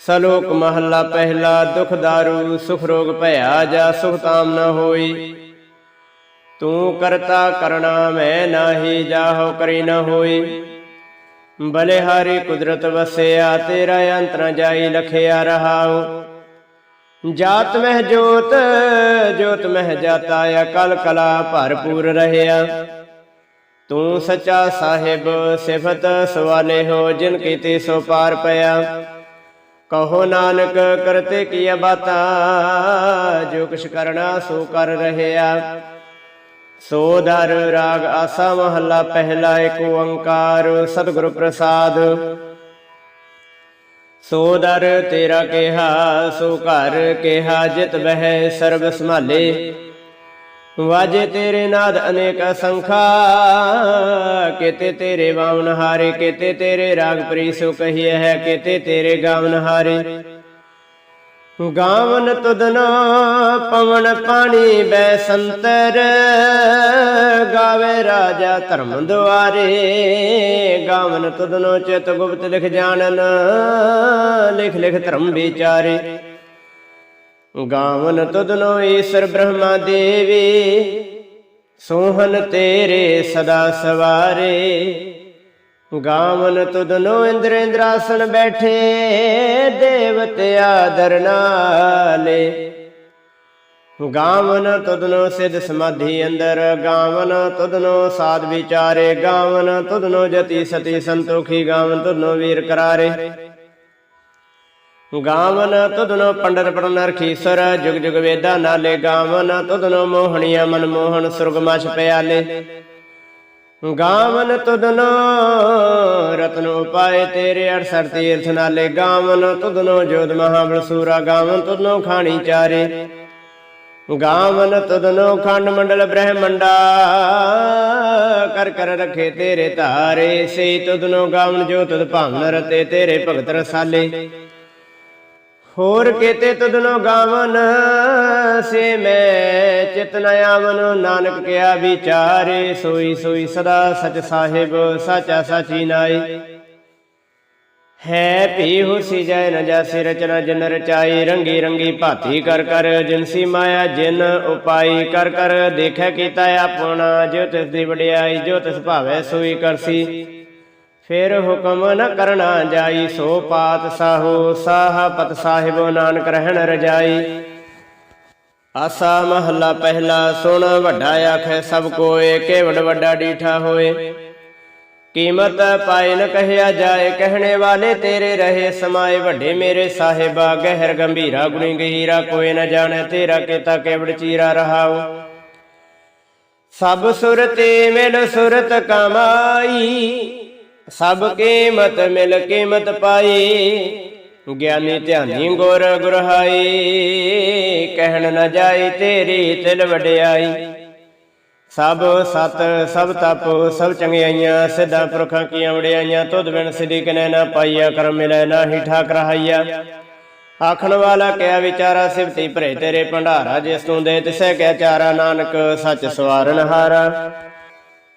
ਸਲੋਕ ਮਹੱਲਾ ਪਹਿਲਾ, ਦੁਖ ਦਾਰੂ, ਸੁਖ ਰੋਗ ਭਇਆ, ਜਾ ਸੁਖ ਤਾਮ ਨ ਹੋਈ। ਤੂੰ ਕਰਤਾ ਕਰਣਾ ਮੈਂ ਨਾਹੀ, ਜਾਹੋ ਕਰੀ ਨ ਹੋਈ। ਬਲੇ ਹਾਰੀ ਕੁਦਰਤ ਵਸਿਆ, ਤੇਰਾ ਅੰਤ ਨ ਜਾਈ ਲਖਿਆ ਰਹਾਉ। ਜਾਤ ਮਹਿ ਜੋਤ ਜੋਤ ਮਹਿ ਜਾਤਾ, ਅਕਲ ਕਲਾ ਭਰਪੂਰ ਰਹਿਆ। ਤੂੰ ਸੱਚਾ ਸਾਹਿਬ, ਸਿਫਤ ਸਵਾਲੇ ਹੋ, ਜਿਨ ਕੀਤੇ ਸੋ ਪਾਰ ਪਿਆ। ਕਹੋ ਨਾਨਕ, ਕਰਤੇ ਕੀ ਬਾਤਾ, ਜੋ ਕੁਛ ਕਰਨਾ ਸੋ ਕਰ ਰਹਿਆ। ਸੋ ਦਰ ਰਾਗ ਆਸਾ ਮਹੱਲਾ ਪਹਿਲਾ ਏਕ ਓੰਕਾਰ, ਸਤਿਗੁਰ ਪ੍ਰਸਾਦ। ਸੋ ਦਰ ਤੇਰਾ ਕਿਹਾ, ਸੋ ਘਰ ਕਿਹਾ, ਜਿਤ ਬਹਿ ਸਰਬ ਸੰਭਾਲੇ। ਵਾਜੇ ਤੇਰੇ ਨਾਦ ਅਨੇਕ ਅਸੰਖਾ, ਕਿਤੇ ਤੇਰੇ ਵਾਵਨ ਹਾਰੇ, ਕਿਤੇ ਤੇਰੇ ਰਾਗ ਪ੍ਰੀ ਪ੍ਰੀਸੋ ਕਹੀਏ ਹੈ, ਕਿਤੇ ਤੇਰੇ ਗਾਵਨ ਹਾਰੇ। ਗਾਵਨ ਤੁਦਨ ਪਵਨ ਪਾਣੀ ਬੈ ਸੰਤਰ, ਗਾਵੇ ਰਾਜਾ ਧਰਮ ਦੁਆਰੇ। ਗਾਵਨ ਤੁਦਨੋ ਚਿਤ ਗੁਪਤ ਲਿਖ ਜਾਣਨ, ਲਿਖ ਲਿਖ ਧਰਮ ਵਿਚਾਰੇ। ਗਾਵਨ ਤੁਦਨੋ ਈਸ਼ਰ ਬ੍ਰਹਮਾ ਦੇਵੀ ਸੋਹਨ ਤੇਰੇ ਸਦਾ ਸਵਾਰੇ। ਗਾਵਨ ਤੁਦਨੋ ਇੰਦਰ ਇੰਦਰਾਸਨ ਬੈਠੇ, ਦੇਵਤੇ ਆਦਰ ਨਾਲੇ। ਗਾਵਨ ਤੁਦਨੋ ਸਿਧ ਸਮਾਧੀ ਅੰਦਰ, ਗਾਵਨ ਤੁਦਨੋ ਸਾਧ ਵਿਚਾਰੇ, ਗਾਵਨ ਤੁਦਨੋ ਜਤੀ ਸਤੀ ਸੰਤੋਖੀ, ਗਾਵਨ ਤੁਦਨੋ ਵੀਰ ਕਰਾਰੇ। ਗਾਵਨ ਤੁਧਨੋ ਪੰਡਰ ਪਰਨਰ ਖੀਸਰ ਜੁਗ ਜੁਗ ਵੇਦਾ ਨਾਲੇ ਗਾਵਨ ਤੁਧਨੋ ਮੋਹਣੀਆਂ ਮਨ ਮੋਹਨ ਸੁਰਗਮਾਸ਼ ਪਿਆਲੇ। ਗਾਵਨ ਤੁਧਨੋ ਰਤਨ ਉਪਾਏ ਤੇਰੇ 68 ਤੀਰਥ ਨਾਲੇ ਗਾਵਨ ਤੁਧਨੋ ਜੋਤ ਮਹਾਬਲ ਸੂਰਾ ਗਾਵਨ ਤੁਧਨੋ ਖਾਣੀ ਚਾਰੇ। ਗਾਵਨ ਤੁਧਨੋ ਖੰਡ ਮੰਡਲ ਬ੍ਰਹਮੰਡਾ, ਕਰ ਕਰ ਰਖੇ ਤੇਰੇ ਧਾਰੇ। ਸੇ ਤੁਧਨੋ ਗਾਵਨ ਜੋ ਤੁਧ ਭਾਵਨ ਰਤੇ ਤੇਰੇ ਭਗਤ ਰਸਾਲੇ। ਹੋਰ ਕੇਤੇ ਤੁਧਨੋ ਗਾਵਨ, ਸੇ ਮੈਂ ਚਿਤਨ ਆਵਨ। ਨਾਨਕ ਕਿਆ ਵਿਚਾਰੇ, ਸੋਈ ਸੋਈ ਸਦਾ ਸਚ ਸਾਹਿਬ, ਸਾਚਾ ਸਾਚੀ ਨਾਈ। ਹੈ ਭੀ ਹੁਸੀ ਜੈ ਨ ਜਾਸੀ ਰਚਨਾ ਜਨ ਰਚਾਈ, ਰੰਗੀ ਰੰਗੀ ਭਾਤੀ ਕਰ ਕਰ। ਜਿਨਸੀ ਮਾਇਆ, ਜਿਨ ਉਪਾਈ ਕਰ ਕਰ। ਦੇਖੈ ਕੀਤਾ ਆਪਣਾ, ਜੋ ਤਿਸ ਦੀ ਵਡਿਆਈ, ਜੋ ਤਿਸ ਭਾਵੈ ਸੋਈ ਕਰਸੀ। ਫਿਰ ਹੁਕਮ ਨ ਕਰਨਾ ਜਾਈ, ਸੋ ਪਾਤ ਸਾਹੋ, ਸਾਹ ਪਤ ਸਾਹਿਬੋ ਨਾਨਕ ਰਹਿਣ ਰਜਾਈ। ਆਸਾ ਮਹੱਲਾ ਪਹਿਲਾ ਸੁਣ, ਵੱਡਾ ਆਖੈ, ਸਭ ਕੋਏ ਕੇਵੜ ਵੱਡਾ ਡੀਠਾ ਹੋਏ। ਕੀਮਤ ਪਾਏ ਨ ਕਹਿਆ ਜਾਏ, ਕਹਿਣੇ ਵਾਲੇ ਤੇਰੇ ਰਹੇ, ਸਮਾਏ ਵੱਡੇ ਮੇਰੇ ਸਾਹਿਬਾ, ਗਹਿਰ ਗੰਭੀਰਾ, ਗੁਣੀ ਗਹੀਰਾ, ਕੋਈ ਨ ਜਾਣੇ ਤੇਰਾ ਕੀਤਾ ਕੇਵੜ ਚੀਰਾ ਰਹਾਉ। ਸਭ ਸੁਰਤੇ ਮਿਲ ਸੁਰਤ ਕਮਾਈ ਸਭ ਕੀਮਤ ਮਿਲ ਕੀਮਤ ਪਾਈ। ਗਿਆਨੀ ਧਿਆਨੀ ਗੁਰ ਗੁਰਹਾਈ। ਕਹਿਣ ਨ ਜਾਈ ਤੇਰੀ ਤਿਲ ਵਡਿਆਈ। ਸਭ ਸਤ ਸਭ ਤਪ ਸਭ ਚੰਗਿਆਈਆਂ ਸਿੱਧਾ ਪੁਰਖਾਂ ਕੀਆਂ ਵਡਿਆਈਆਂ ਤੁਧ ਬਿਨ ਸਿਧੀ ਕਨੈ ਨਾ ਪਾਈਆ ਕਰਮ ਮਿਲੈ ਨਾਹੀ ਠਾਕ ਰਹਾਈਆ ਆਖਣ ਵਾਲਾ ਕਿਆ ਵਿਚਾਰਾ ਸਿਵਤੀ ਭਰੇ ਤੇਰੇ ਭੰਡਾਰਾ ਜਿਸ ਤੂੰ ਦੇ ਤਿਸੈ ਕਹਿ ਚਾਰਾ ਨਾਨਕ ਸੱਚ ਸਵਾਰਨ ਹਾਰਾ।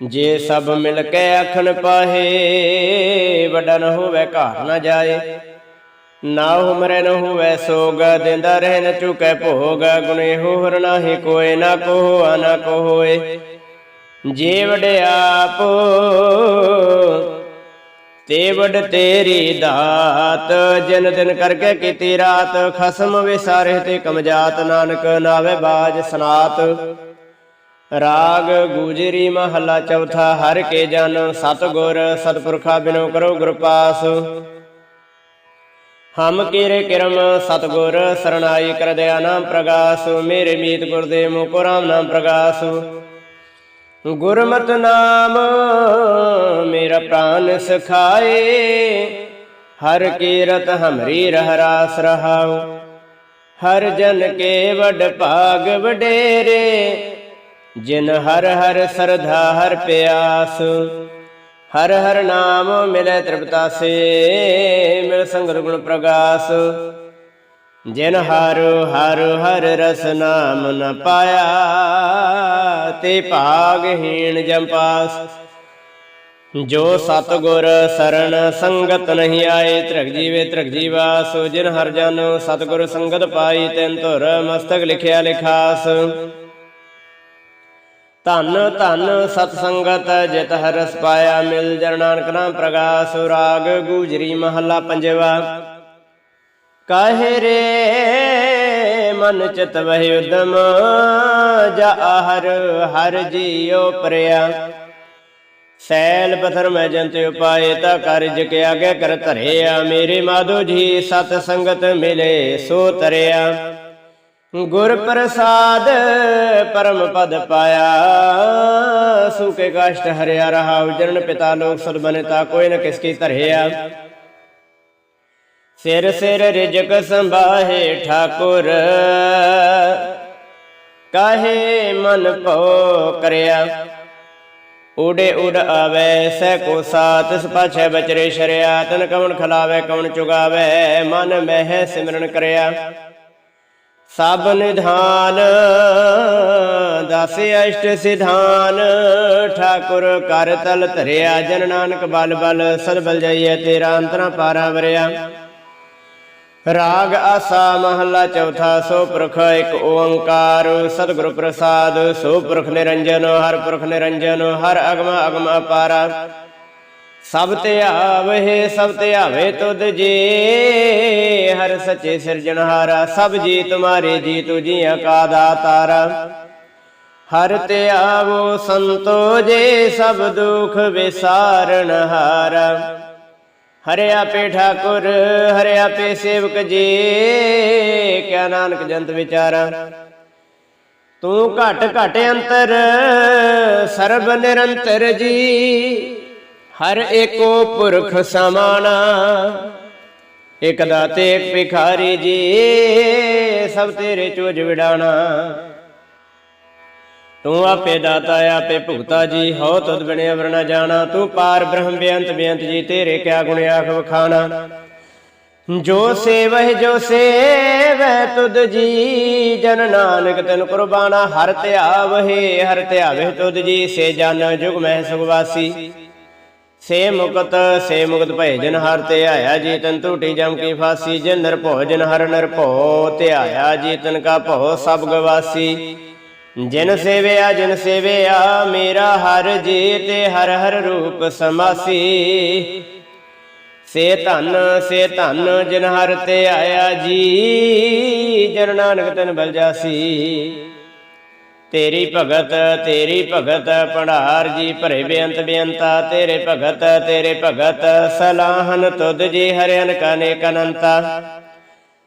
ਜੇ ਸਭ ਮਿਲ ਕੇ ਆਖਣ ਪਾਹੇ ਵੱਡਾ ਹੋਵੇ ਘਾਟ ਨਾ ਜਾਏ। ਨਾ ਉਮਰੇ ਨ ਹੋਵੇ ਸੋਗ ਦਿੰਦਾ ਰਹਿ ਨ ਚੁਕੈ ਭੋਗ। ਗੁਣ ਹੋਰ ਨਾਹੀ ਕੋਏ ਨਾ ਕੋ ਨਾ ਕੋ ਹੋਏ ਜੇ ਵਡਿਆਪ ਤੇ ਵਡ ਤੇਰੀ ਦਾਤ। ਜਿਨ ਦਿਨ ਕਰਕੇ ਕੀਤੀ ਰਾਤ, ਖਸਮ ਵਿਸਾਰੇ ਤੇ ਕਮਜਾਤ ਨਾਨਕ ਨਾਵੇ ਬਾਜ ਸਨਾਤ। ਰਾਗ ਗੁਜਰੀ ਮਹਲਾ ਚੌਥਾ, ਹਰ ਕੇ ਜਨ ਸਤਗੁਰ, ਸਤਪੁਰਖਾ ਬਿਨੋ ਕਰੋ ਗੁਰ ਪਾਸ। ਹਮ ਕੀਰੇ ਕਿਰਮ ਸਤਗੁਰ, ਸਰਣਾਈ ਕਰ ਦਿਆ ਨਾਮ ਪ੍ਰਗਾਸ। ਮੇਰੇ ਮੀਤ ਗੁਰਦੇ ਮੁਕੋ ਰਾਮ ਨਾਮ ਪ੍ਰਗਾਸ। ਗੁਰਮਤਿ ਨਾਮ ਮੇਰਾ ਪ੍ਰਾਨ ਸਖਾਏ, ਹਰ ਕੀਰਤ ਹਮਰੀ ਰਹਿ ਰਾਸ ਰਹਾਉ। ਹਰ ਜਨ ਕੇ ਵਡ ਭਾਗ ਵਡੇਰੇ ਜਿਨ ਹਰ ਹਰ ਸਰਧਾ ਹਰ ਪਿਆਸ, ਹਰ ਹਰ ਨਾਮ ਮਿਲੇ ਤ੍ਰਿਪਤਾਸੇ, ਮਿਲ ਸੰਗਤ ਗੁਣ ਪ੍ਰਗਾਸ। ਜਿਨ ਹਰ ਹਰ ਹਰ ਰਸ ਨਾਮ ਨ ਪਾਇਆ, ਤੇ ਭਾਗਹੀਣ ਜੰਪਾਸ ਜੋ ਸਤਗੁਰ ਸਰਣ ਸੰਗਤ ਨਹੀਂ ਆਏ, ਤ੍ਰਿਗ ਜੀਵੇ ਤ੍ਰਿਗ ਜੀਵਾ ਜਿਨ ਹਰ ਜਨ ਸਤਗੁਰ ਸੰਗਤ ਪਾਈ, ਤਿਨ ਧੁਰ ਮਸਤਕ ਲਿਖਿਆ ਲਿਖਾਸ। ਧੰਨ ਧੰਨ ਸਤ ਸੰਗਤ, ਜਿਤ ਹਰਸ ਪਾਇਆ ਮਿਲ ਜਨ ਨਾਨਕ ਨਾਮ ਪ੍ਰਗਾਸ ਰਾਗ ਗੂਜਰੀ ਮਹੱਲਾ ਪੰਜਵਾ। ਕਾਹੇ ਰੇ ਮਨ ਚਿਤ ਵਹਿ ਉਦਮ, ਜਾ ਹਰ ਹਰ ਜੀਉ ਪਰਿਆ। ਸੈਲ ਪਥਰ ਮੈਂ ਜੰਤ ਉਪਾਏ, ਤਾ ਕਾਰਜ ਕੇ ਆਗੇ ਕਰ ਧਰਿਆ। ਮੇਰੇ ਮਾਧੋ ਜੀ ਸਤ ਸੰਗਤ ਮਿਲੇ, ਸੋ ਤਰਿਆ। ਗੁਰ ਪ੍ਰਸਾਦ ਪਰਮ ਪਦ ਪਾਇਆ। ਸੁਕੇ ਕਸ਼ਟ ਹਰਿਆ ਰਹਾ, ਉਜਰਨ ਪਿਤਾ ਲੋਕ ਸਦ ਬਨਤਾ, ਕੋਈ ਨ ਕਿਸ ਕੀ ਧਰਿਆ। ਸਿਰ ਸਿਰ ਰਿਜਕ ਸੰਭਾਹੇ ਠਾਕੁਰ, ਕਾਹੇ ਮਨ ਭਉ ਕਰਿਆ। ਉਡੇ ਉਡ ਆਵੇ, ਸਹਿ ਕੋ ਸਾਤ ਤਿਸ ਪਾਛੈ ਬਚਰੇ ਸ਼ਰਿਆ। ਤਨ ਕਵਣ ਖਲਾਵੇ, ਕਵਣ ਚੁਗਾਵੇ, ਮਨ ਮਹਿ ਸਿਮਰਨ ਕਰਿਆ। ਸਭ ਨਿਧਾਨ, ਦਸ ਅਸ਼ਟ ਸਿਧਾਨ, ਠਾਕੁਰ ਕਰ ਤਲ ਧਰਿਆ, ਜਨ ਨਾਨਕ ਬਲ ਬਲ ਸਦ ਬਲ ਜਾਈਐ, ਤੇਰਾ ਅੰਤਰਾ ਪਾਰਾ ਵਰਿਆ। ਰਾਗ ਆਸਾ ਮਹੱਲਾ ਚੌਥਾ, ਸੋ ਪੁਰਖ ਇੱਕ ਓੰਕਾਰ, ਸਤਿਗੁਰ ਪ੍ਰਸਾਦ, ਸੋ ਪੁਰਖ ਨਿਰੰਜਨ, ਹਰ ਪੁਰਖ ਨਿਰੰਜਨ, ਹਰ ਅਗਮ ਅਗਮ ਅਪਾਰਾ। ਸਭ ਤੇ ਆਵੇ ਸਭ ਤੇ ਆਵੇ ਤੁਧ ਜੀ। ਹਰ ਸੱਚੇ ਸਿਰਜਣਹਾਰਾ, ਸਭ ਜੀ ਤੁਮਾਰੇ ਜੀ ਤੁਜੀਆਂ ਕਾ ਦਾਤਾਰਾ। ਹਰ ਤੇ ਆਵੋ ਸੰਤੋ ਜੇ, ਸਭ ਦੁਖ ਵਿਸਾਰਨ ਹਾਰਾ ਹਰਿਆ ਪੇ ਠਾਕੁਰ ਹਰਿਆ ਪੇ ਸੇਵਕ ਜੀ, ਕਿਆ ਨਾਨਕ ਜੰਤ ਵਿਚਾਰਾ। ਤੂੰ ਘਟ ਘਟ ਅੰਤਰ, ਸਰਬ ਨਿਰੰਤਰ ਜੀ। ਹਰ ਏਕੋ ਪੁਰਖ ਸਮਾਨਾ ਇਕ ਦਾਤੇ ਇਕ ਭਿਖਾਰੀ ਜੀ, ਸਭ ਤੇਰੇ ਚੋਜ ਵਿਡਾਣਾ ਤੂੰ ਆਪੇ ਦਾਤਾ, ਆਪੇ ਭੁਗਤਾ ਜੀ, ਹੋ ਤੁਧ ਬਿਨੇ ਅਵਰ ਜਾਣਾ। ਤੂੰ ਪਾਰ ਬ੍ਰਹਮ ਬੇਅੰਤ ਬੇਅੰਤ ਜੀ, ਤੇਰੇ ਕਿਆ ਗੁਣ ਆਖ ਵਖਾਣਾ। ਜੋ ਸੇਵਹਿ, ਜੋ ਸੇਵੈ ਤੁਧ ਜੀ, ਜਨ ਨਾਨਕ ਤਨ ਕੁਰਬਾਨਾ। ਹਰ ਧਿਆਵਹਿ ਹਰ ਧਿਆਵਹਿ ਤੁਧ ਜੀ, ਸੇ ਜਨ ਜੁਗ ਮਹਿ ਸੁਗਵਾਸੀ ਸੇ ਮੁਕਤ ਸੇ ਮੁਕਤ ਭੈ ਜਨ ਹਰ ਤੇ ਆਇਆ ਜੀ ਤਨ ਟੂਟੀ ਜਮ ਕੀ ਫਾਸੀ, ਜਿਨ ਨਰ ਭੋਜਨ ਹਰ ਨਰ ਤੇ ਆਇਆ ਜੀ ਤਨ ਕਾ ਭੋ ਸਭ ਗਵਾਸੀ। ਜਿਨ ਸੇਵਿਆ ਜਿਨ ਸੇਵਿਆ, ਮੇਰਾ ਹਰ ਜੀ ਤੇ ਹਰ ਹਰ ਰੂਪ ਸਮਾਸੀ। ਸੇ ਧਨ ਸੇ ਧਨ, ਜਿਨ ਹਰ ਤੇ ਆਇਆ ਜੀ, ਜਨ ਨਾਨਕ ਤਨ ਬਲ ਜਾਸੀ। ਤੇਰੀ ਭਗਤ ਤੇਰੀ ਭਗਤ, ਭੰਡਾਰ ਜੀ ਭਰੇ ਬੇਅੰਤ ਬੇਅੰਤਾ, ਤੇਰੇ ਭਗਤ ਤੇਰੇ ਭਗਤ, ਸਲਾਹਨ ਤੁਧ ਜੀ ਹਰਿ ਅਨਕ ਅਨੇਕ ਅਨੰਤਾ।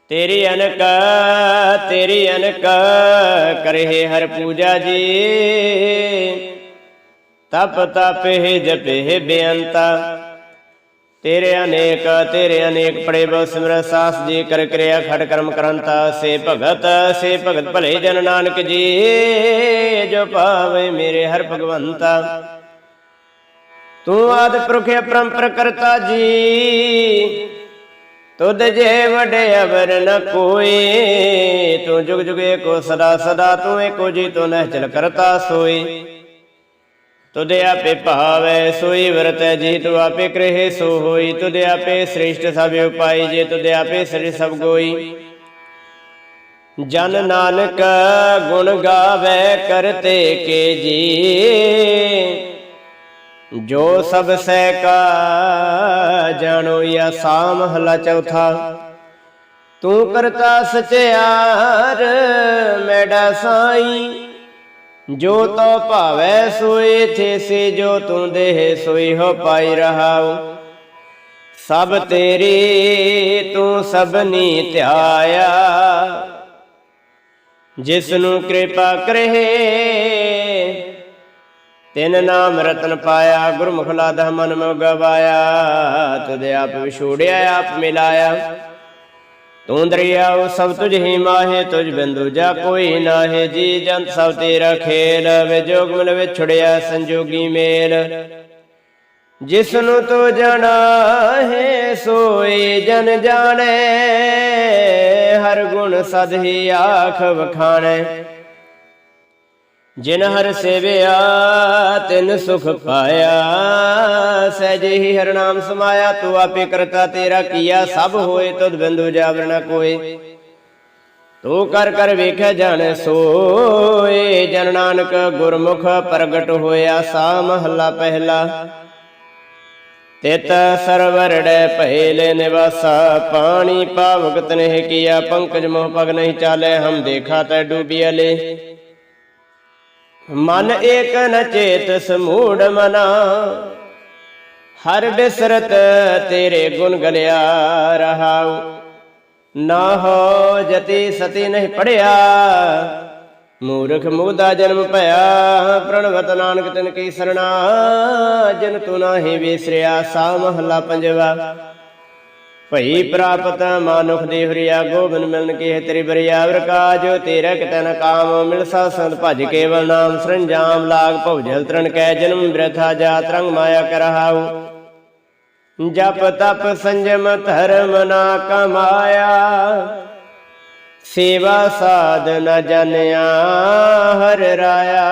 ਤੇਰੀ ਅਨਕ ਤੇਰੀ ਅਨਕ, ਕਰੇ ਹਰ ਪੂਜਾ ਜੀ। ਤਪ ਤਪੇ ਜਪੇ ਬੇਅੰਤਾ। ਤੇਰੇ ਅਨੇਕ ਤੇਰੇ ਅਨੇਕ ਪੜੇ ਬੋ ਸਿਮਰ ਸਾਸ ਜੀ ਕਰ ਕਿਰਿਆ ਖੜ ਕਰਮ ਕਰੰਤਾ, ਸੇ ਭਗਤ ਸੇ ਭਗਤ ਭਲੇ ਜਨ ਨਾਨਕ ਜੀ, ਜੋ ਪਾਵੇ ਮੇਰੇ ਹਰ ਭਗਵੰਤਾ। ਤੂੰ ਆਦ ਪੁਰਖ ਅਪਰੰਪਰ ਕਰਤਾ ਜੀ, ਤੁਧ ਜੇ ਵਡੇ ਅਵਰ ਨ ਕੋਈ, ਤੂੰ ਜੁਗ ਜੁਗੇ ਕੋ ਸਦਾ ਸਦਾ, ਤੂੰ ਏਕੋ ਜੀ, ਤੂੰ ਨਹਿ ਚਲ ਕਰਤਾ ਸੋਈ। ਤੁਧ ਆਪੇ ਭਾਵੈ, ਸੋਈ ਵਰਤੈ ਜੀ, ਤੂੰ ਆਪੇ ਕਰੇ ਸੋ ਹੋਈ। ਤੁਧ ਆਪੇ ਸ੍ਰਿਸ਼ਟ ਸਭ ਉਪਾਈ, ਜੇ ਤੁਧ ਆਪੇ ਸ੍ਰੀ ਸਭ ਗੋਈ। ਜਨ ਨਾਨਕ ਗੁਣ ਗਾਵੇ ਕਰਤੇ ਕੇ ਜੀ। ਜੋ ਸਭ ਸਹਿ ਕਾ ਜਾਣੋ ਯਾ ਸਾਮ ਹਲਾ ਚੌਥਾ। ਤੂੰ ਕਰਤਾ ਸਚਿਆਰ ਮੈਡਾ ਸਾਈ। ਜੋ ਤੋ ਭਾਵੈ ਸੋਈ ਥੇ ਜੋ ਤੂੰ ਦੇਹ ਸੋਈ ਹੋ ਪਾਈ ਰਹਾਉ। ਸਭ ਤੇਰੀ ਤੂੰ ਸਭਨੀ ਧਿਆਇਆ। ਜਿਸ ਨੂੰ ਕਿਰਪਾ ਕਰੇ, ਤਿਨ ਨਾਮ ਰਤਨ ਪਾਇਆ, ਗੁਰਮੁਖ ਲਾਦਾ ਮਨ ਮੋ ਗਵਾਇਆ ਤੁਧ ਆਪ ਵਿਛੋੜਿਆ, ਆਪ ਮਿਲਾਇਆ। ਤੂੰ ਦਰਿਆਉ ਸਭ ਤੁਝ ਹੀ ਮਾਹੇ, ਤੁਝ ਬਿੰਦੂ ਜਾ ਕੋਈ ਨਾਹੇ। ਜੀ ਜੰਤ ਸਭ ਤੇਰਾ ਖੇਲ ਵਿਜੋਗ ਮਿਲ ਵਿਛੜਿਆ ਸੰਜੋਗੀ ਮੇਲ। ਜਿਸ ਨੂੰ ਤੂੰ ਜਾਣਾ ਹੈ ਸੋਈ ਜਨ ਜਾਣੇ। ਹਰ ਗੁਣ ਸਦ ਹੀ ਆਖ ਵਖਾਣੇ। ਜਿਨ ਹਰ ਸੇਵਿਆ, ਤਿਨ ਸੁਖ ਪਾਇਆ। ਸਹਿਜ ਹੀ ਹਰ ਨਾਮ ਸਮਾਇਆ, ਤੂੰ ਆਪੇ ਕਰਤਾ ਤੇਰਾ ਕੀਆ, ਸਭ ਹੋਏ ਤੁਧ ਬਿੰਦੂ ਜਾਵਰ ਕੋਏ। ਤੂੰ ਕਰ ਕਰ ਵੇਖਿਆ ਜਾਣ ਸੋਏ, ਜਨ ਨਾਨਕ ਗੁਰਮੁਖ ਪ੍ਰਗਟ ਹੋਇਆ, ਸਾ ਮਹੱਲਾ ਪਹਿਲਾ। ਤਿਤ ਸਰਵਰੜੈ ਪਹਿਲੇ ਨਿਵਾਸਾ, ਪਾਣੀ ਪਾਵਕ ਤਨਹਿ ਕੀਆ, ਪੰਕਜ ਮੋਹ ਪਗ ਨਹੀਂ ਚਾਲੇ, ਹਮ ਦੇਖਾ ਤੈ ਲੇ ਮਨ ਏਕ ਨ ਚੇਤ ਸਮੂੜ ਮਨਾ। ਹਰ ਬਿਸਰਤ ਤੇਰੇ ਗੁਣ ਗਲਿਆ ਰਹਾਉ। ਨਾ ਹੋ ਜਤੀ ਸਤੀ ਨਹੀਂ ਪੜਿਆ। ਮੂਰਖ ਮੂਦਾ ਜਨਮ ਭਇਆ। ਪ੍ਰਣਵਤ ਨਾਨਕ ਤਿਨ ਕੀ ਸਰਣਾ ਜਨ ਤੂੰ ਨਾਹੀ ਵਿਸਰਿਆ ਸਾ ਮਹਲਾ ਪੰਜਵਾ। ਭਈ ਪ੍ਰਾਪਤ ਮਾਨੁਖ ਦੇ ਹਰੀਆ ਗੋਬਿੰਦ ਮਿਲਨ ਕੀ ਤੇਰੀ ਬਰਿਆਵਰ ਕਾਜ ਤੇਰਾ ਕਿਤੈ ਨ ਕਾਮ ਮਿਲ ਸਾ ਸੰਤ ਭਜ ਕੇਵਲ ਨਾਮ ਸਰੰਜਾਮ ਲਾਗ ਭਉ ਜਲ ਤਰਨ ਕੈ ਜਨਮ ਬ੍ਰਥਾ ਜਾਤ ਰੰਗ ਮਾਇਆ ਕਰਹਾਉ ਜਪ ਤਪ ਸੰਜਮ ਧਰਮ ਨਾ ਕਮਾਇਆ। ਸੇਵਾ ਸਾਧ ਨ ਜਾਣਿਆ ਹਰ ਰਾਇਆ।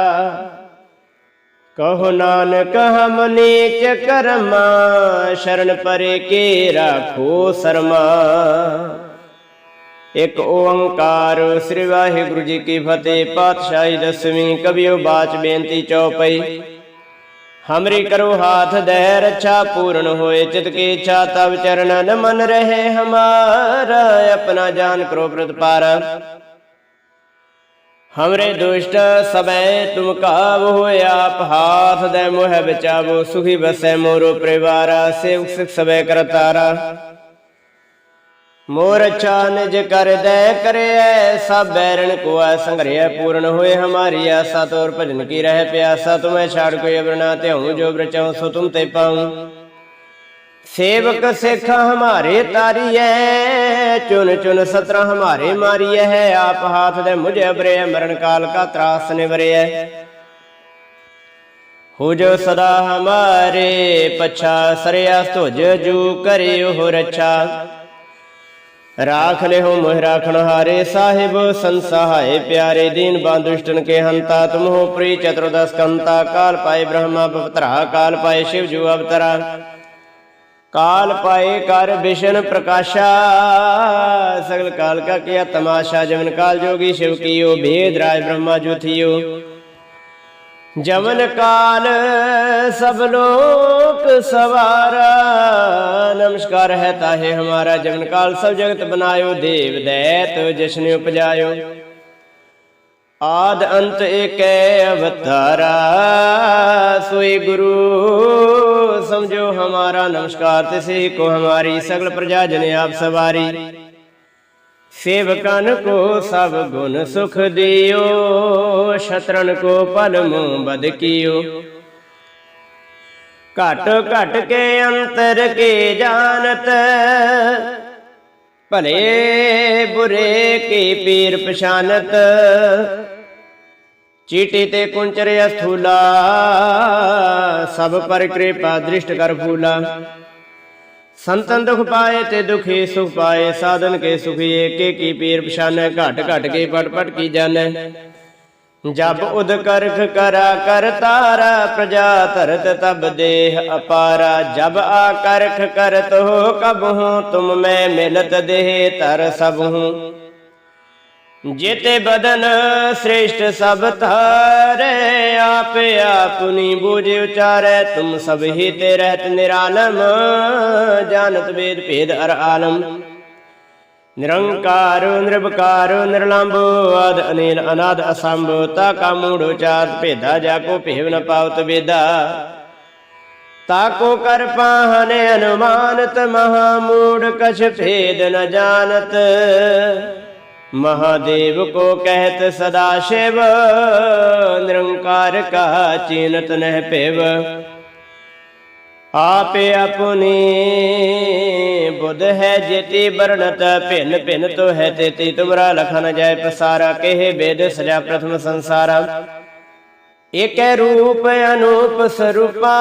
ਕਹੋ ਨਾਨਕ, ਹਮ ਨੀਚ ਕਰਮਾ, ਸ਼ਰਨ ਪਰੇ ਕੇ ਰਾਖੋ ਸਰਮਾ। ਇੱਕ ਓੰਕਾਰ ਸ੍ਰੀ ਵਾਹਿਗੁਰੂ ਜੀ ਕੀ ਫਤਿਹ, ਪਾਤਸ਼ਾਹੀ ਦਸਵੀਂ ਕਬਿਓ ਬਾਚ ਬੇਨਤੀ ਚਉਪਈ ਹਮਰੀ ਕਰੋ ਹਾਥ ਦੇ ਰੱਛਾ ਪੂਰਨ ਹੋਏ, ਚਿਤ ਕੀ ਇੱਛਾ ਤਬ ਚਰਨਨ ਮਨ ਰਹੇ ਹਮਾਰਾ, ਆਪਣਾ ਜਾਨ ਕਰੋ ਪ੍ਰਤਪਾਰ। ਹਮਰੇ ਦੁਸ਼ਟ ਸਬੈ ਤੁਮ ਕਾਬ ਹੋਇਆ ਆਪ, ਹਾਥ ਦੇ ਮੋਹ ਬਚਾਵੋ, ਸੁਖੀ ਬਸੈ ਮੋਰੋ ਪਰਿਵਾਰਾ, ਸੇਵਕ ਸਿਖ ਸਬੈ ਕਰਤਾਰਾ। ਮੋਰ ਅੱਛਾ ਨਿਜ ਕਰ ਦੇ ਕਰਿਐ, ਸਭ ਬੈਰਣ ਕੋ ਆ ਸੰਘਰਿਆ ਪੂਰਨ ਹੋਏ ਹਮਾਰੀ ਆਸਾ, ਤੋਰ ਭਜਨ ਕੀ ਰਹਿ ਪਿਆਸਾ, ਤੁਮੈ ਛਾੜ ਕੋਈ ਅਵਰਣਾ ਧਿਉ ਜੋ ਬ੍ਰਚਉ ਸੋ ਤੁਮ ਤੇ ਪਾਉ। ਸੇਵਕ ਸਿੱਖ ਹਮਾਰੇ ਤਾਰੀਐ ਚੁਨ ਚੁਨ ਸਤਰਾ ਹਮਾਰੇ ਮਾਰੀਐ ਹੈ ਆਪ ਹਾਥ ਦੇ ਮੁਝੇ ਅਬਰੇ ਮਰਨ ਕਾਲ ਕਾ ਤਰਾਸ ਨਿਵਰਿਐ। ਹੋ ਜੋ ਸਦਾ ਹਮਾਰੇ ਪਛਾ ਸਰਿਆ ਤੁਜ ਜੂ ਕਰਿਓ ਰੱਛਾ। ਰਾਖ ਲਿਓ ਮੋਹ ਰਾਖਣ ਹਾਰੇ ਸਾਹਿਬ ਸੰਸਹਾਏ ਪਿਆਰੇ ਦੀਨ ਬਾਂਦੁਸ਼ਟਨ ਕੇ ਹੰਤਾ ਤੁਮ ਹੋ ਪ੍ਰੀ ਚਤੁਰਦਸ ਕੰਤਾ ਕਾਲ ਪਾਏ ਬ੍ਰਹਮਾ ਬਪਤਰਾ ਕਾਲ ਪਾਏ ਸ਼ਿਵ ਜੂ ਅਵਤਰਾ। ਕਾਲ ਪਾਏ ਕਰ ਵਿਸ਼ਨ ਪ੍ਰਕਾਸ਼ਾ, ਸਗਲ ਕਾਲ ਕਾ ਕੀਆ ਤਮਾਸ਼ਾ ਜਮਨ ਕਾਲ ਜੋਗੀ ਸ਼ਿਵ ਕੀਓ, ਭੇਦ ਰਾਜ ਬ੍ਰਹਮਾ ਜੋ ਜਮਨ ਕਾਲ ਸਭ ਲੋਕ ਸਵਾਰਾ, ਨਮਸਕਾਰ ਹੈ ਤਾਹੇ ਹਮਾਰਾ ਜਮਨ ਕਾਲ, ਸਭ ਜਗਤ ਬਨਾਇਓ, ਦੇਵ ਦੈਤ ਜਸ਼ਨ ਉਪਜਾਇਓ। ਆਦ ਅੰਤ ਏਕੈ ਅਵਤਾਰਾ, ਸੋਈ ਗੁਰੂ, ਸਮਝੋ ਹਮਾਰਾ ਨਮਸਕਾਰ, ਤਿਸੇ ਕੋ ਹਮਾਰੀ ਸਗਲ ਪ੍ਰਜਾ ਜਨ ਆਪ ਸਵਾਰੀ। ਸੇਵਕਨ ਕੋ ਸਭ ਗੁਣ ਸੁਖ ਦਿਓ ਸ਼ਤਰਨ ਕੋ ਪਲ ਮੂੰ ਬਦ ਕੀਓ। ਘਟ ਘਟ ਕੇ ਅੰਤਰ ਕੇ ਜਾਣਤ, ਭਲੇ ਬੁਰੇ ਕੀ ਪੀਰ ਪਛਾਨਤ ਚੀਟੀ ਤੇ ਕੁੰਚਰ ਅਸਥੂਲਾ, ਸਭ ਪਰ ਕਿਰਪਾ ਦ੍ਰਿਸ਼ਟ ਕਰ ਫੂਲਾ। ਸੰਤਨ ਦੁਖ ਪਾਏ ਤੇ ਦੁਖੀ ਸੁਖ ਪਾਏ, ਸਾਧਨ ਕੇ ਸੁਖੀ ਏਕੇ ਕੀ ਪੀਰ ਪਛਾਨੈ, ਘਟ ਘਟ ਕੇ ਪਟ ਪਟ ਕੀ ਜਾਣੈ। ਜਬ ਉਦ ਕਰਖ ਕਰਾ ਕਰ ਤਾਰਾ, ਪ੍ਰਜਾ ਧਰਤ ਤਬ ਦੇਹ ਅਪਾਰਾ। ਜਬ ਆ ਕਰਖ ਕਰਤ ਹੋ ਕਬ ਹੂੰ ਤੁਮ ਮੈਂ ਮਿਲਤ ਦੇਹ ਤਰ ਸਭ ਹੂੰ ਜੇਤੇ ਬਦਨ ਸ੍ਰੇਸ਼ਟ ਸਭ ਧਾਰੇ, ਆਪ ਆਪਨੀ ਬੂਝ ਉਚਾਰੈ, ਤੁਮ ਸਭ ਹੀ ਤੇ ਰਹਿਤ ਨਿਰਾਲਮ, ਜਾਣਤ ਵੇਦ ਭੇਦ ਅਰ ਆਲਮ। ਨਿਰੰਕਾਰ ਨਿਰਭਕਾਰ ਨਿਰਲੰਭ ਆਦ ਅਨੀਲ, ਅਨਾਦ ਅਸੰਭ, ਤਾ ਕਾ ਮੂੜ ਉਚਾਰ, ਭੇਦਾ ਜਾ ਕੋ ਭੇਵ ਨ ਪਾਵਤ ਵੇਦਾ। ਤਾਕੋ ਕਰ ਪਾਹਨ ਅਨੁਮਾਨਤ, ਮਹਾ ਮੂੜ ਕਛ ਭੇਦ ਨ ਜਾਣਤ। ਮਹਾਦੇਵ ਕੋ ਕਹਿਤ ਸਦਾ ਸ਼ਿਵ, ਨਿਰੰਕਾਰ ਕਾ ਚੀਨਤ ਨਹਿ ਭਿਵ ਆਪੇ ਆਪਣੀ ਬੁੱਧ ਹੈ ਜੇਤੀ ਬਰਣਤ ਭਿੰਨ ਭਿੰਨ ਤੋ ਹੈ ਤੇਤੀ, ਤੁਮਰਾ ਲਖਨ ਜਾਏ ਪਸਾਰਾ, ਕਹੇ ਬੇਦ ਸਜਾ ਪ੍ਰਥਮ ਸੰਸਾਰਾ। ਏਕੈ ਰੂਪ ਅਨੂਪ ਸਰੂਪਾ,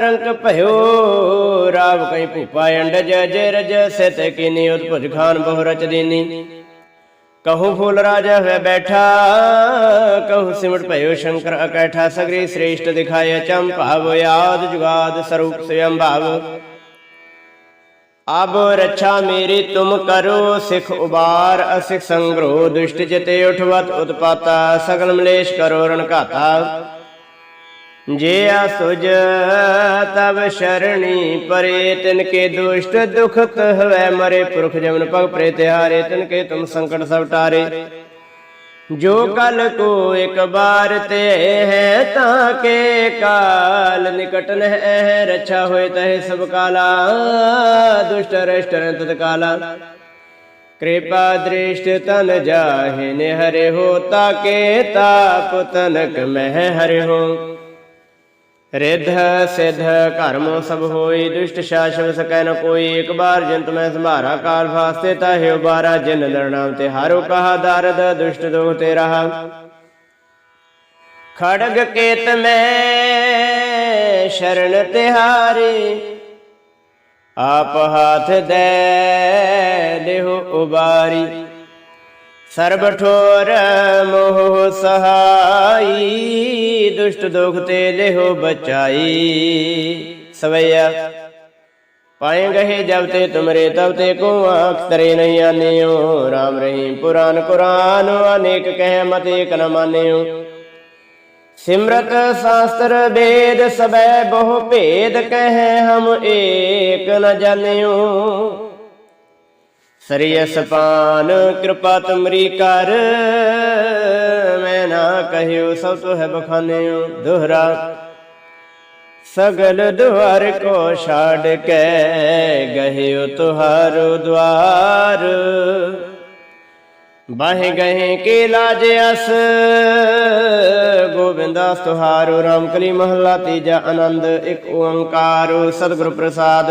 ਰੰਗ ਭਇਓ, ਰਾਵ ਕਈ ਭੂਪਾ, ਅੰਡਜ ਜੈ ਰਜ ਸਿਤ ਕੀਨੀ ਉਤਪੁਜ ਖਾਨ ਬਹੁ ਰਚ ਦੀਨੀ। ਕਹੂੰ ਫੂਲ ਰਾਜਾ ਹੋਇ ਬੈਠਾ, ਕਹੂੰ ਸਿਮਟ ਭਇਓ ਸ਼ੰਕਰ ਅਕੈਠਾ, ਸਗਰੀ ਸ੍ਰੇਸ਼ਟ ਦਿਖਾਏ ਚੰਮ ਯਾਦ ਜੁਗਾਦ ਸਰੂਪ ਸਵਯੰ ਭਾਵ। ਅਬ ਰੱਛਾ ਮੇਰੀ ਤੁਮ ਕਰੋ, ਸਿਖ ਉਬਾਰ, ਅਸਿਖ ਸੰਗਰੋ ਦੁਸ਼ਟ ਚਿਤੇ ਉਠਵਤ ਉਤਪਾਤਾ, ਸਗਲ ਮਲੇਸ਼ ਕਰੋ ਰਣ ਘਾਤਾ ਜੇ ਅਸੁਜ ਤਬ ਸ਼ਰਣੀ ਪਰੇ ਤਿਨ ਕੇ ਦੁਸ਼ਟ ਦੁਖ ਹਵੈ ਮਰੇ, ਪੁਰਖ ਜਮਨ ਪਗ ਪ੍ਰੇ ਤਿਹਾਰੇ ਤਿਨ ਕੇ ਤੁਮ ਸੰਕਟ ਸਭ ਟਾਰੇ। ਜੋ ਕਲ ਕੋ ਇੱਕ ਬਾਰ ਤੇ ਹੈ, ਤਾਂ ਕੇ ਕਾਲ ਨਿਕਟ ਨਹਿ ਹੈ ਹੋਏ ਤਹਿ ਸਭ ਕਾਲਾ, ਦੁਸ਼ਟ ਰਸ਼ਟ ਤਤ ਕਾਲਾ ਕਿਰਪਾ ਦ੍ਰਿਸ਼ਟ ਤਨ ਜਾਹੇ ਨੇ ਹਰੇ ਹੋ ਤਾਕੇ ਤਾਪ ਤਨਕ ਮਹਿ ਹਰੇ ਹੋ। ਰਿਧ, ਸਿਧ ਕਰਮ ਸਭ ਹੋਈ, ਦੁਸ਼ਟ ਸ਼ਾਸਵ ਸਕੈ ਨ ਕੋਈ। ਇੱਕ ਬਾਰ ਜੰਤ ਮੈਂ ਸੰਭਾਰਾ, ਕਾਲ ਫਾਸਤੇ ਤਾਹਿ ਉਬਾਰਾ ਜਿਨ ਲਰਨਾਮ ਤੇ ਹਾਰੋ ਕਹਾ ਦਰਦ, ਦੁਸ਼ਟ ਦੋਖ ਤੇ ਰਹਾ ਖੜਗ ਕੇਤ ਮੈਂ ਸ਼ਰਨ ਤਿਹਾਰੀ, ਆਪ ਹਾਥ ਦੇ ਦੇਹੁ ਉਬਾਰੀ। ਸਰਬ ਠੋਰ ਮੋਹ ਸਹਾਈ, ਦੁਸ਼ਟ ਦੁਖ ਤੇ ਲਿਹੋ ਬਚਾਈ। ਸਵਈਆ, ਪਾਏ ਗਏ ਜਬ ਤੇ ਤੁਮਰੇ ਤਬ ਤੇ ਕੋ ਆਖ ਤਰੇ ਨਹੀਂ ਆਨਿਓ। RAM ਰਹੀਮ ਪੁਰਾਨ ਕੁਰਾਨ, ਅਨੇਕ ਕਹਿ ਮਤ ਏਕ ਨ ਮਾਨਿਓ। ਸਿਮਰਤ ਸ਼ਾਸਤਰ ਵੇਦ ਸਬੈ ਬਹੁ ਭੇਦ ਕਹਿ ਹਮ ਏਕ ਨ ਜਾਣਿਓ। ਸਰੀਸ ਪਾਨ ਕਿਰਪਾ ਤੁਮਰੀ ਕਰ। ਮੈਂ ਨਾ ਕਹਿਓ ਸਭ ਤੋ ਹੈ ਬਖਾਨਿਓ ਦੁਹਰਾ। ਸਗਲ ਦੁਆਰ ਕੋ ਛਾੜ ਕੇ ਗਹਿਓ ਤੁਹਾਰੋ ਦੁਆਰ। ਬਾਹੇ ਗਏ ਕੇ ਲਾਜ ਅਸ, ਗੋਬਿੰਦਾਸ ਤੁਹਾਰੋ RAM ਕਲੀ ਮਹੱਲਾ ਤੀਜਾ ਆਨੰਦ, ਇੱਕ ਓੰਕਾਰ ਸਤਿਗੁਰ ਪ੍ਰਸਾਦ।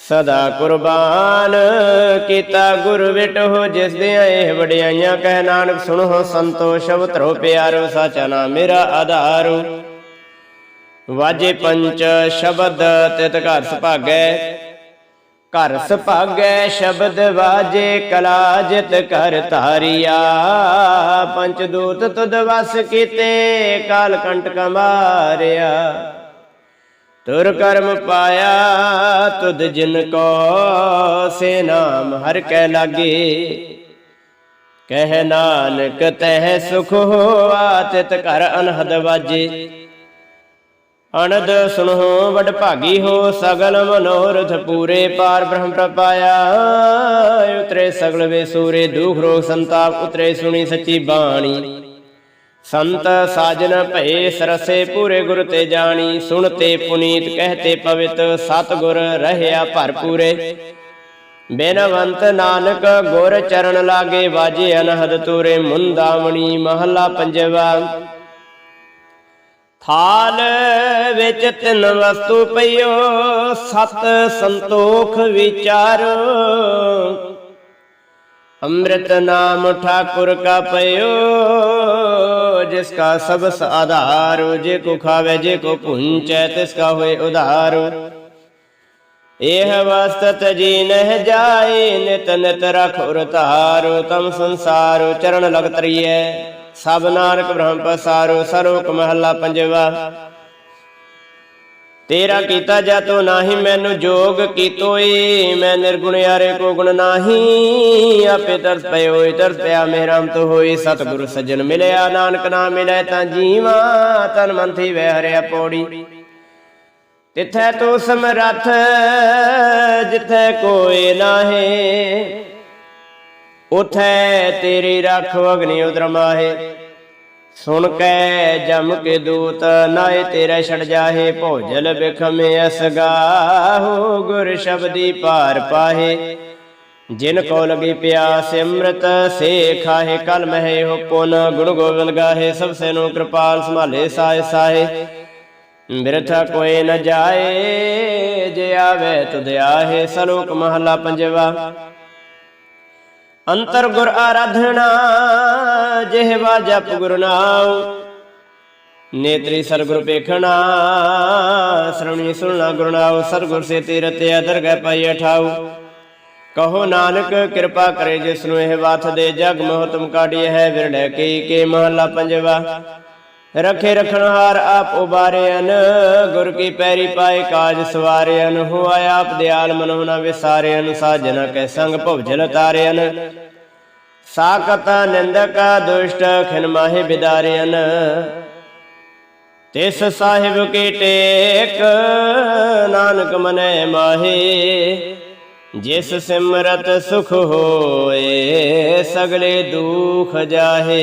ਸਦਾ ਕੁਰਬਾਨ ਕੀਤਾ ਗੁਰ ਵਿਟੋ ਜਿਸ ਦੇ ਇਹ ਵਡਿਆਈਆਂ, ਕਹਿ ਨਾਨਕ ਸੁਣੋ ਸੰਤੋ, ਸ਼ਬਦ ਧਰੋ ਪਿਆਰੋ, ਸਾਚਾ ਨਾਮ ਮੇਰਾ ਆਧਾਰੋ। ਵਾਜੇ ਪੰਚ ਸ਼ਬਦ ਤਿਤ ਘਰ ਸੁਭਾਗੈ ਘਰ ਸੁਭਾਗੈ ਸ਼ਬਦ ਵਾਜੇ ਕਲਾ ਜਿਤ ਕਰ ਧਾਰਿਆ। ਪੰਚ ਦੂਤ ਤੁਧ ਵਸ ਕੀਤੇ, ਕਾਲ ਕੰਟਕ ਮਾਰਿਆ। ਤੁਰ ਕਰਮ ਪਾਇਆ ਤੁਧ ਜਿਨ ਕੋ ਸੇ ਨਾਮ ਹਰ ਕੈ ਲਾਗੇ। ਕਹਿ ਨਾਨਕ ਤਹਿ ਸੁਖ ਹੋਆ, ਤਿਤ ਘਰ ਅਨਹਦ ਵਾਜੇ। ਅਨੰਦ ਸੁਣੋ ਵਡ ਭਾਗੀ ਹੋ, ਸਗਲ ਮਨੋਰਥ ਪੂਰੇ ਪਾਰ ਬ੍ਰਹਮ ਪ੍ਰਪਾਇਆ। ਉਤਰੇ ਸਗਲ ਵੇ ਸੂਰੇ, ਦੁਖ ਰੋਗ ਸੰਤਾਪ ਉਤਰੇ ਸੁਣੀ ਸੱਚੀ ਬਾਣੀ। ਸੰਤ ਸਾਜਨ ਭਏ ਸਰਸੇ ਪੂਰੇ ਗੁਰ ਤੇ ਜਾਣੀ ਸੁਣ ਤੇ ਪੁਨੀਤ, ਕਹਤੇ ਪਵਿਤ ਸਤ ਗੁਰ ਰਹਿਆ ਭਰਪੂਰੇ। ਬੇਨਵੰਤ ਨਾਨਕ ਗੁਰ ਚਰਨ ਲਾਗੇ ਵਾਜੇ ਅਨਹਦ ਤੂਰੇ ਮੁੰਦਾਮਣੀ ਮਹੱਲਾ ਪੰਜਵਾ। ਥਾਲ ਵਿੱਚ ਤਿੰਨ ਵਸਤੂ ਪਈਓ, ਸਤ ਸੰਤੋਖ ਵਿਚਾਰੋ। ਅੰਮ੍ਰਿਤ ਨਾਮ ਠਾਕੁਰ ਕਾ ਪਇਓ ਜਿਸ ਕਾ ਸਬਸ ਆਧਾਰ, ਜੇ ਕੋ ਖਾਵੇ, ਜੇ ਕੋ ਪੁੰਚੈ, ਤਿਸ ਕਾ ਹੋਏ ਉਧਾਰ। ਇਹ ਵਸਤ ਤਜੀ ਨਹਿ ਜਾਏ, ਨਿਤ ਨਿਤ ਰਖ ਉਰ ਧਾਰੋ, ਤਮ ਸੰਸਾਰੋ ਚਰਨ ਲਗ ਤਰੀਐ ਸਭ ਨਾਨਕ ਬ੍ਰਹਮ ਪਸਾਰੋ ਸਰੋਕ ਮਹੱਲਾ ਪੰਜਵਾ। ਤੇਰਾ ਕੀਤਾ ਜਾਤੋ ਨਾਹੀ, ਮੈਨੂੰ ਜੋਗ ਕੀਤੋਈ। ਮੈਂ ਨਿਰਗੁਣ ਯਾਰੇ ਕੋ ਗੁਣ ਨਾਹੀ। ਆਪੇ ਤਰਸ ਪਇਓਏ ਤਰਸ ਪਿਆ ਮੇਰਾਮ ਤੋ ਹੋਈ। ਸਤਿਗੁਰ ਸੱਜਣ ਮਿਲਿਆ, ਨਾਨਕ ਨਾਮ ਮਿਲੇ ਤਾਂ ਜੀਵਾ। ਤਨ ਮਨ ਥੀ ਵਹਿ ਹਰਿਆ ਪੌੜੀ। ਤਿਥੈ ਤੋ ਸਮਰੱਥ, ਜਿਥੈ ਕੋਏ ਨਾਹੀ। ਉਥੈ ਤੇਰੀ ਰੱਖ ਅਗਨੀ ਉਦਰ ਮਾਹੇ। ਸੁਣ ਕੈ ਜਮ ਕੇ ਦੂਤ, ਨਾਏ ਤੇਰੇ ਛੜ ਜਾਹੇ, ਭੋਜਲ ਬਿਖਮੇ ਅਸਗਾਹੋ ਗੁਰ ਸ਼ਬਦੀ ਪਾਰ ਪਾਹੇ। ਜਿਨ ਕੋ ਲਗੀ ਪਿਆਸ ਅੰਮ੍ਰਿਤ, ਸੇ ਖਾਹੇ, ਕਲ ਮਹਿ ਹੋ ਪੁਨ ਗੁਣ ਗੋਬਿੰਦ ਗਾਹੇ, ਸਭ ਸੇ ਨੂੰ ਕਿਰਪਾਲ ਸੰਭਾਲੇ ਸਾਏ ਸਾਏ ਬਿਰਥਾ ਕੋਈ ਨ ਜਾਏ, ਜੇ ਆਵੇ ਤੁਧ ਆਹੇ, ਸਲੋਕ ਮਹਲਾ ਪੰਜਵਾ। ਅੰਤਰ ਗੁਰ ਆਰਾਧਣਾ ਜਿਹਵਾ ਜਪ ਗੁਰ ਨਾਮ ਨੇਤਰੀ ਸਰਗੁਰ ਪੇਖਣਾ ਸਰਵਣੀ ਸੁਣਨਾ ਗੁਰ ਨਾਮ ਸਰਗੁਰ ਸੇ ਤੀਰਤ ਦਰਗਹਿ ਪਾਈ ਠਾਉ ਕਹੋ ਨਾਨਕ, ਕਿਰਪਾ ਕਰੇ ਜਿਸ ਨੂੰ ਇਹ ਵਾਥ ਦੇ ਜਗ ਮਹਤਮ ਕਾਢੀ ਹੈ ਵਿਰਲੇ ਕੀ ਕੇ ਮਹਲਾ ਪੰਜਵਾ। ਰਖੇ ਰਖਣਹਾਰ ਆਪ ਉਬਾਰਿਆਨ ਗੁਰ ਕੀ ਪੈਰੀ ਪਾਏ ਕਾਜ ਸਵਾਰਿਆਨ ਹੋਆ ਆਪ ਦਿਆਲ ਮਨੋਨਾ ਨ ਵਿਸਾਰਿਆਨ ਸਾਜਨ ਕੈ ਸੰਗ ਭਵਜਲ ਤਾਰਿਆਨ ਸਾਕਤ ਨਿੰਦਕ ਦੁਸ਼ਟ, ਖਿਨ ਮਾਹੇ ਬਿਦਾਰਿਆਨ ਤਿਸ ਸਾਹਿਬ ਕੀ ਟੇਕ, ਨਾਨਕ ਮਨੈ ਮਾਹੇ। ਜਿਸ ਸਿਮਰਤ ਸੁਖ ਹੋਏ, ਸਗਲੇ ਦੁਖ ਜਾਹੇ।